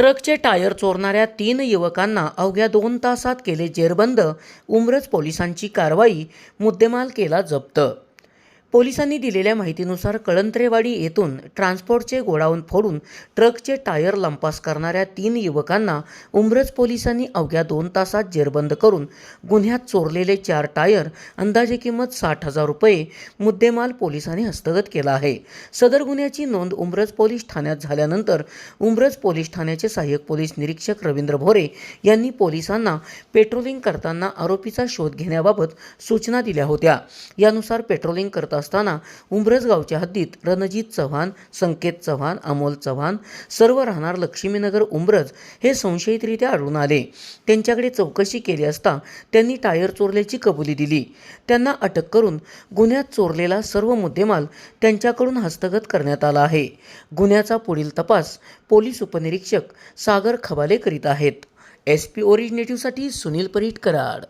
ट्रकचे टायर चोरणाऱ्या तीन युवकांना अवघ्या दोन तासात केले जेरबंद. उमरज पोलिसांची कारवाई मुद्देमाल केला जप्त. पोलिसांनी दिलेल्या माहितीनुसार कळंत्रेवाडी येथून ट्रान्सपोर्टचे गोडाऊन फोडून ट्रकचे टायर लंपास करणाऱ्या तीन युवकांना उमरज पोलिसांनी अवघ्या दोन तासात जेरबंद करून गुन्ह्यात चोरलेले चार टायर अंदाजे किंमत साठ हजार रुपये मुद्देमाल पोलिसांनी हस्तगत केला आहे. सदर गुन्ह्याची नोंद उमरज पोलीस ठाण्यात झाल्यानंतर उमरज पोलीस ठाण्याचे सहाय्यक पोलीस निरीक्षक रवींद्र भोरे यांनी पोलिसांना पेट्रोलिंग करताना आरोपीचा शोध घेण्याबाबत सूचना दिल्या होत्या. यानुसार पेट्रोलिंग करता असताना उंब्रज गावच्या हद्दीत रणजित चव्हाण संकेत चव्हाण अमोल चव्हाण सर्व राहणार लक्ष्मीनगर उंब्रज हे संशयितरित्या आढळून आले. त्यांच्याकडे चौकशी केली असता त्यांनी टायर चोरल्याची कबुली दिली. त्यांना अटक करून गुन्ह्यात चोरलेला सर्व मुद्देमाल त्यांच्याकडून हस्तगत करण्यात आला आहे. गुन्ह्याचा पुढील तपास पोलीस उपनिरीक्षक सागर खबाले करीत आहेत. एस पी ओरिजिनेटिव्हसाठी सुनील परीट कराड.